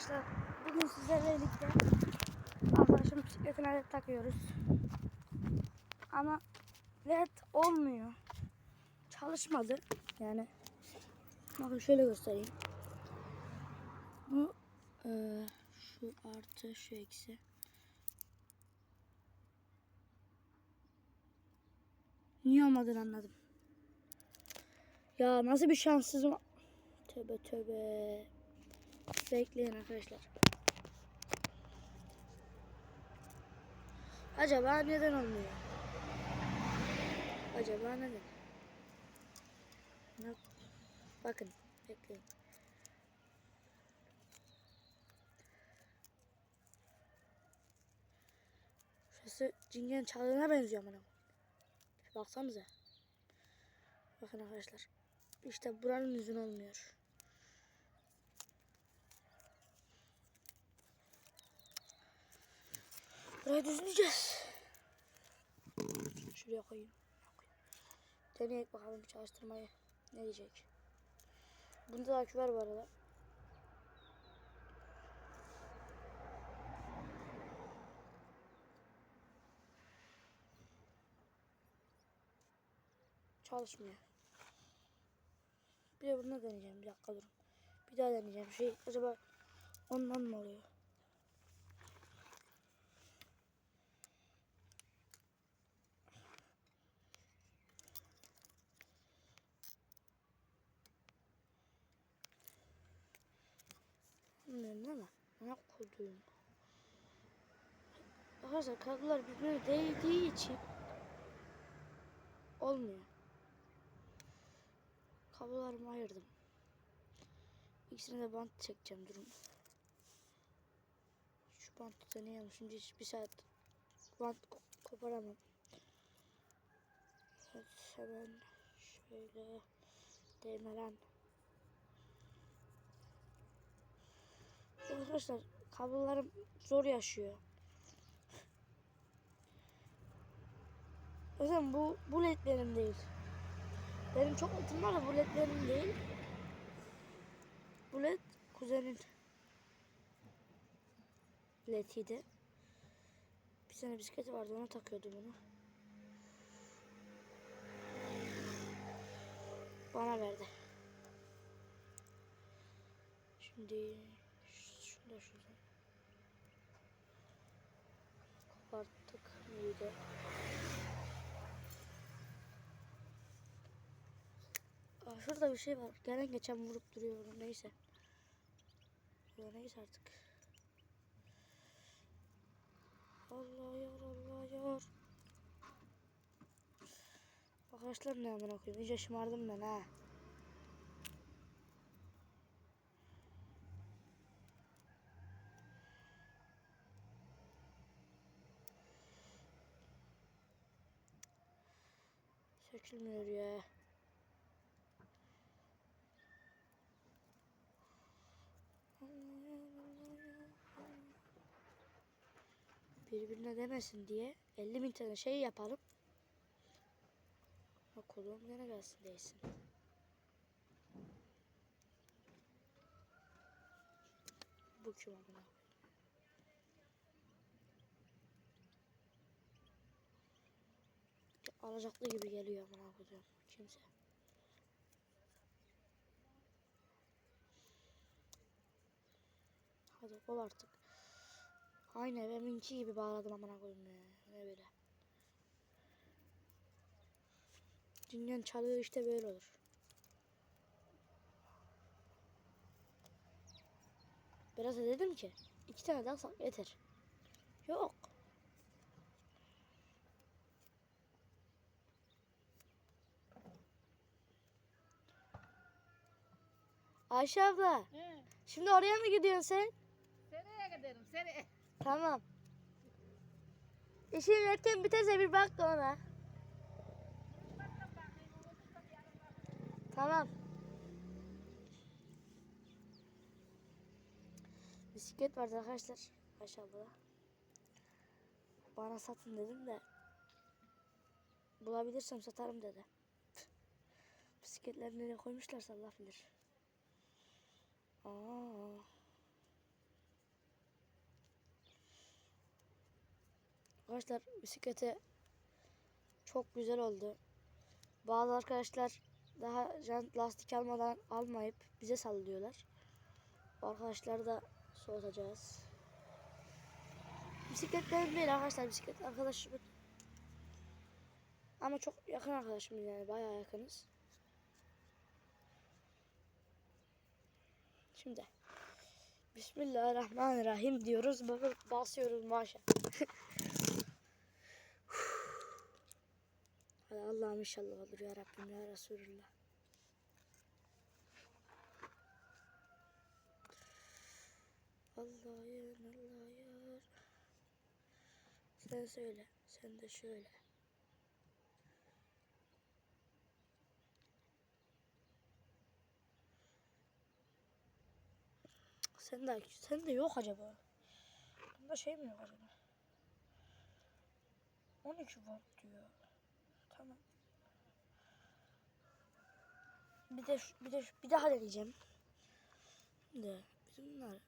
arkadaşlar. Bugün sizlerle birlikte arkadaşım bisikletine led takıyoruz. Ama led olmuyor. Çalışmadı yani. Bakın şöyle göstereyim. Bu eee, şu artı şu eksi. Niye olmadığını anladım. Ya nasıl bir şanssızım. Tövbe tövbe. Bekleyin arkadaşlar. Acaba neden olmuyor? Acaba neden? Bak- Bakın bekleyin. Şurası cingen çaldığına benziyor bana. Baksanıza. Bakın arkadaşlar. İşte buranın yüzün olmuyor. Burayı düzleyeceğiz. Şuraya koyayım. Deneyek bakalım çalıştırmayı. Ne diyecek? Bunda da akü var arada. Çalışmıyor. Bir de bunu deneyeceğim. Bir dakika durun. Bir daha deneyeceğim. Şey acaba ondan mı oluyor? Bilmiyorum ama ne koyduğum. Arkadaşlar kablolar birbirine değdiği için olmuyor. Kablolarımı ayırdım. İkisine de bant çekeceğim durum. Şu bantı deneyelim. Şimdi hiç bir saat bant ko- koparamam. Evet hemen şöyle değmelen. Arkadaşlar kablolarım zor yaşıyor. O bu, bu led benim değil. Benim çok netim var da bu led benim değil. Bu led kuzenin lediydi. Bir sene bisikleti vardı ona takıyordu bunu. Bana verdi. Şimdi şunu da şuradan koparttık mıydı? Aa, şurada bir şey var. Gelen geçen vurup duruyor. Neyse. Ya neyse artık. Allah yar Allah yar. Arkadaşlar ne amına koyayım. İyice şımardım ben ha. Sökülmüyor ya. Birbirine demesin diye 50 bin tane şey yapalım. Ha kolum gene gelsin değsin. Bu kim amına? Alacaklı gibi geliyor amına koyduğum kimse. Hadi kol artık. Aynı eviminki gibi bağladım amına koyayım ya. Ne böyle. Dünyanın çalıyor işte böyle olur. Biraz dedim ki iki tane daha sak yeter. Yok. Ayşe abla, He, şimdi oraya mı gidiyorsun sen? seneye giderim seneye. Tamam. İşin erken biterse bir bak da ona. Tamam. Bisiklet vardı arkadaşlar aşağıda. Bana satın dedim de bulabilirsem satarım dedi. Bisikletleri nereye koymuşlarsa Allah bilir. Arkadaşlar bisiklete çok güzel oldu. Bazı arkadaşlar daha jant lastik almadan almayıp bize sallıyorlar. Arkadaşlar da soğutacağız. Bisiklet benim değil arkadaşlar bisiklet arkadaşım. Ama çok yakın arkadaşım yani bayağı yakınız. Şimdi Bismillahirrahmanirrahim diyoruz. Bakın basıyoruz maşallah. Hadi Allah'ım inşallah olur ya Rabbim ya Resulullah. Allah yar Allah yar. Sen söyle. Sen de şöyle. Sen de, sen de yok acaba. Bunda şey mi yok acaba? 12 volt diyor. Tamam. Bir de bir de bir daha deneyeceğim. De bizim bunlar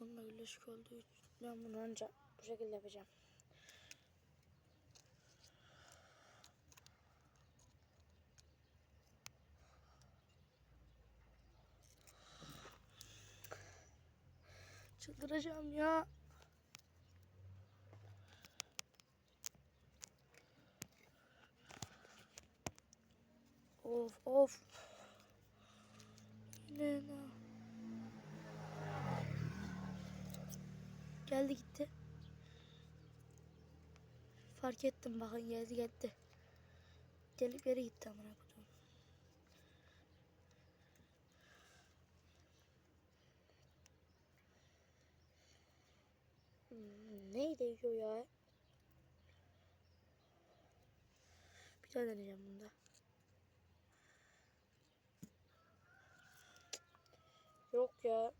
Onunla birleşik olduğu için ben bunu ancak bu şekilde yapacağım. Çıldıracağım ya. Of of. Ne ne? Geldi gitti. Fark ettim bakın geldi gitti. Gelip geri gitti amına değiyor ya? Bir daha deneyeceğim bunda. Yok ya.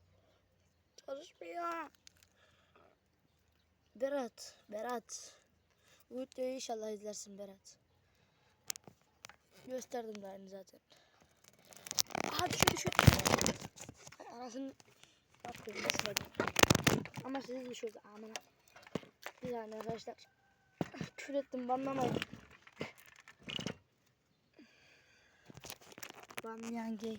Çalışmıyor. Berat, Berat. Bu videoyu inşallah izlersin Berat. Gösterdim daha yeni zaten. Düşüyor düşüyor. Ay, Anasını yapıyorum düşmedi. Ama sizi düşürdü amına. Bir saniye arkadaşlar. Kür ettim banlamayın. Banlayan gay.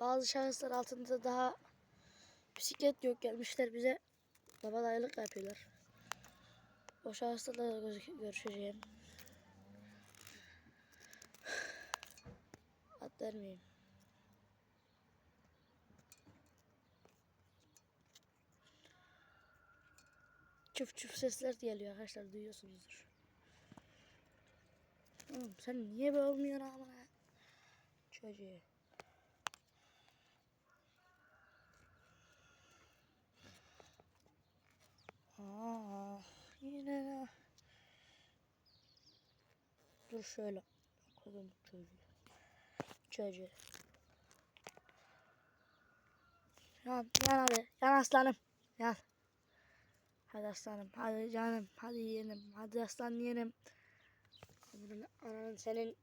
Bazı şahıslar altında daha bisiklet yok gelmişler bize kabadayılık yapıyorlar. O şahıslarla da görüşeceğim. Ad vermeyeyim. Çuf çuf sesler geliyor arkadaşlar duyuyorsunuzdur. Oğlum sen niye böyle olmuyorsun amına? Çocuğu. Aa, yine ne? Dur şöyle. Koydum çocuğu. Çocuğu. Yan, yan hadi. Yan aslanım. Yan. Hadi aslanım. Hadi canım. Hadi yeğenim. Hadi aslan yeğenim. Ananın senin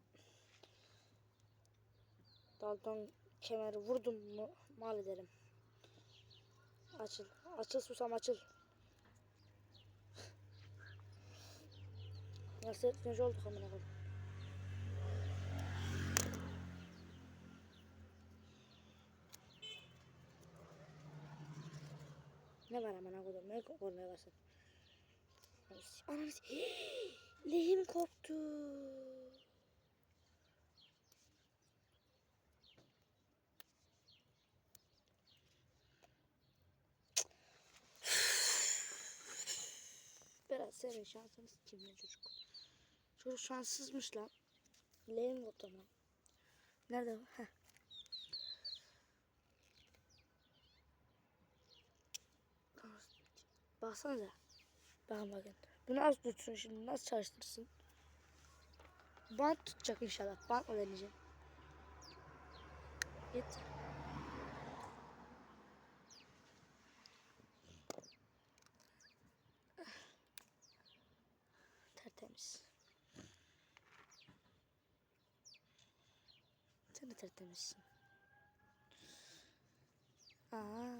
daldan kemeri vurdum mu mal ederim. Açıl. Açıl susam açıl. Nasıl etkileyici olduk amına koyayım. Ne var amına koyayım? Ne kornaya basın? Ananı s- Lehim koptu. Berat senin şansını sikeyim ya çocuk. Çocuk şanssızmış lan. Lehim koptu ama. Nerede? Heh. Baksanıza. Bakın bakın. Bu nasıl tutsun şimdi? Nasıl çalıştırsın? Bant tutacak inşallah. Bant mı deneyeceğim? Git. Sen de tertemizsin. Aa.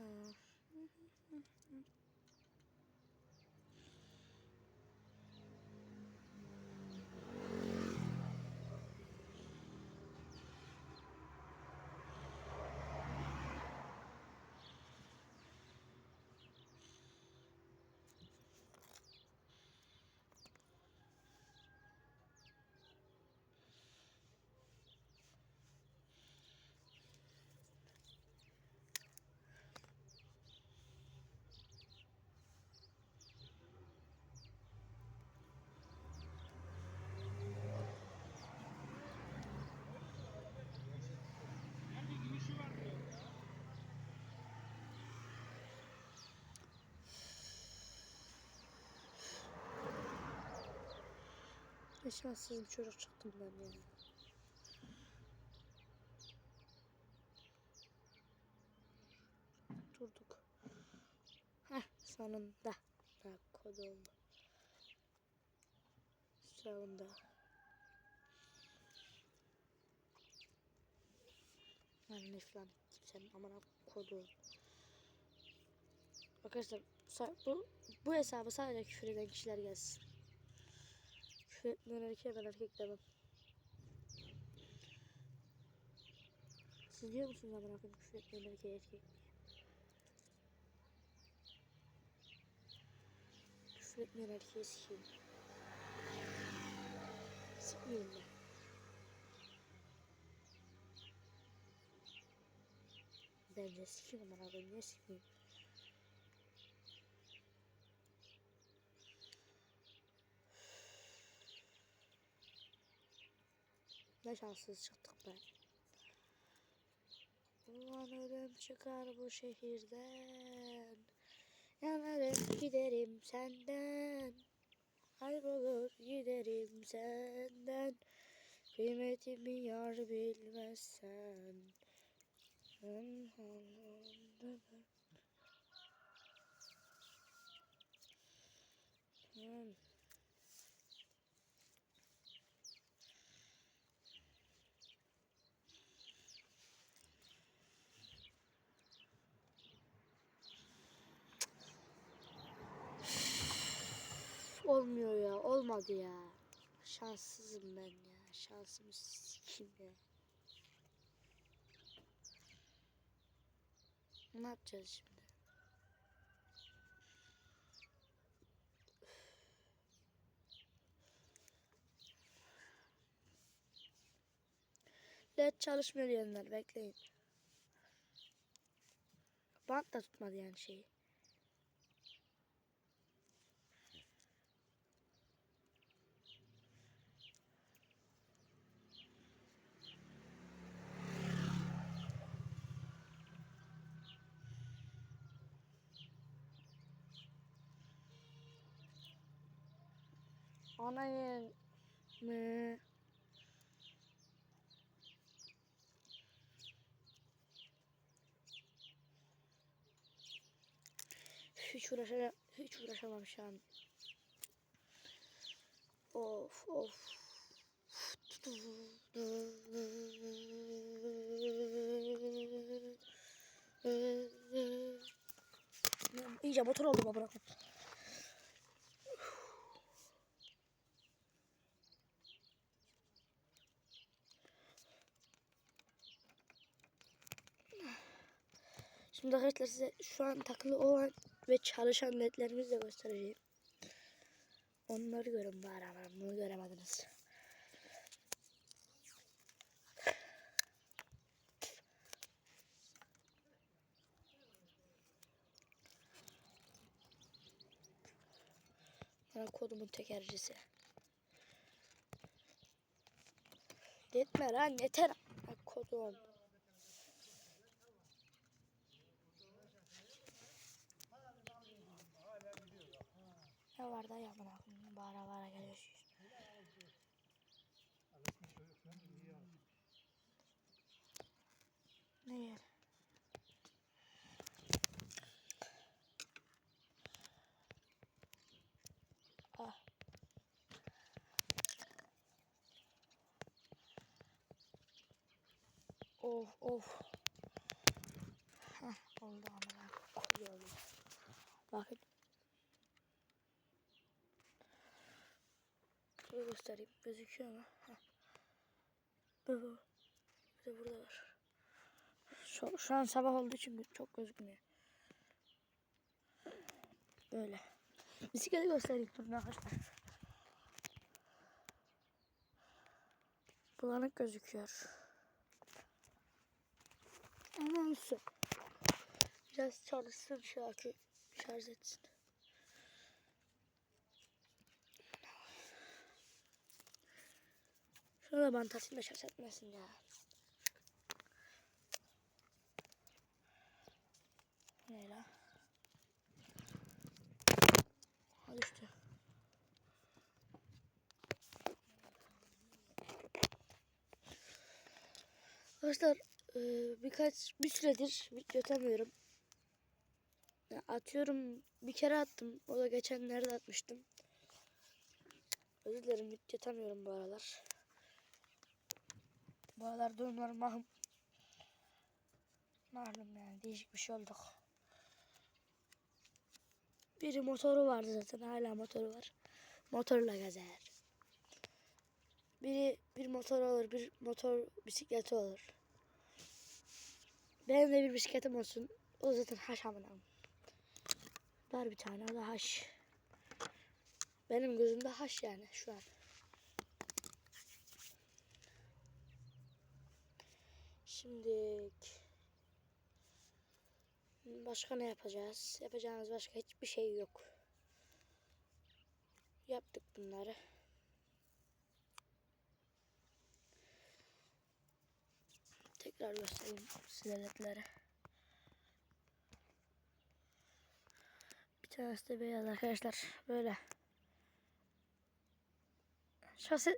Ne bir çocuk çıktım ben ya. Durduk. Heh sonunda. Daha kod oldu. Sonunda. Yani falan kimsenin amına kodu. Arkadaşlar bu bu hesabı sadece küfür eden kişiler gelsin. Etmeyen erkeğe ben erkek demem. Siz diyor musunuz amına koyayım küfür etmeyen erkeğe erkek? Küfür etmeyen erkeğe sikeyim. Sikmeyeyim ben. Bence sikeyim amına koyayım niye sikmeyeyim? Ne şanssız çıktık be. Ulanırım çıkar bu şehirden. Yanarım giderim senden. Kaybolur giderim senden. Kıymetimi yar bilmezsen. Ben. Ben Olmuyor Olmadı ya. Şanssızım ben ya. Şansımı sikeyim ya. Ne yapacağız şimdi? LED çalışmıyor diyenler bekleyin. Bant da tutmadı yani şeyi. Anayın mı? Hiç uğraşamam, hiç uğraşamam şu an. Of of. İyice motor oldum ama bırakın. Şimdi arkadaşlar size şu an takılı olan ve çalışan ledlerimizi de göstereceğim. Onları görün bari ama bunu göremediniz. Bana kodumun tekercisi. Yetme lan yeter. Kodum. Ne var da ya bana bara bara geliyorsunuz. Ne yer? Ah. Of of. Heh, oldu ama lan. Koy oldu. Bakın. Şöyle göstereyim. Gözüküyor mu? Bu. Bir de burada var. Şu, şu an sabah olduğu için çok gözükmüyor. Böyle. Bisikleti göstereyim durun arkadaşlar. Bulanık gözüküyor. Hemen su. Biraz çalışsın akü şarj etsin. Da bant atayım da şarj etmesin ya. Ne la? Ha düştü. Arkadaşlar e, birkaç bir süredir video atıyorum bir kere attım. O da geçenlerde atmıştım. Özür dilerim video bu aralar. Bu aralar durumlarım mahum. Malum yani değişik bir şey olduk. Biri motoru vardı zaten hala motoru var. Motorla gezer. Biri bir motor olur, bir motor bisikleti olur. Benim de bir bisikletim olsun. O zaten haş amına. Var bir tane o da haş. Benim gözümde haş yani şu an. Şimdi başka ne yapacağız? Yapacağımız başka hiçbir şey yok. Yaptık bunları. Tekrar göstereyim size ledleri. Bir tanesi de beyaz arkadaşlar. Böyle. Şase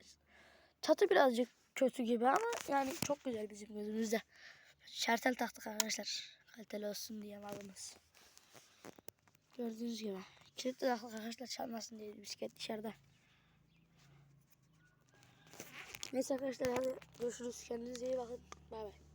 çatı birazcık kötü gibi ama yani çok güzel bizim gözümüzde. Şartel taktık arkadaşlar. Kaliteli olsun diye malımız. Gördüğünüz gibi. Kilitli taktık arkadaşlar çalmasın diye bisiklet dışarıda. Neyse arkadaşlar hadi görüşürüz. Kendinize iyi bakın. Bay bay.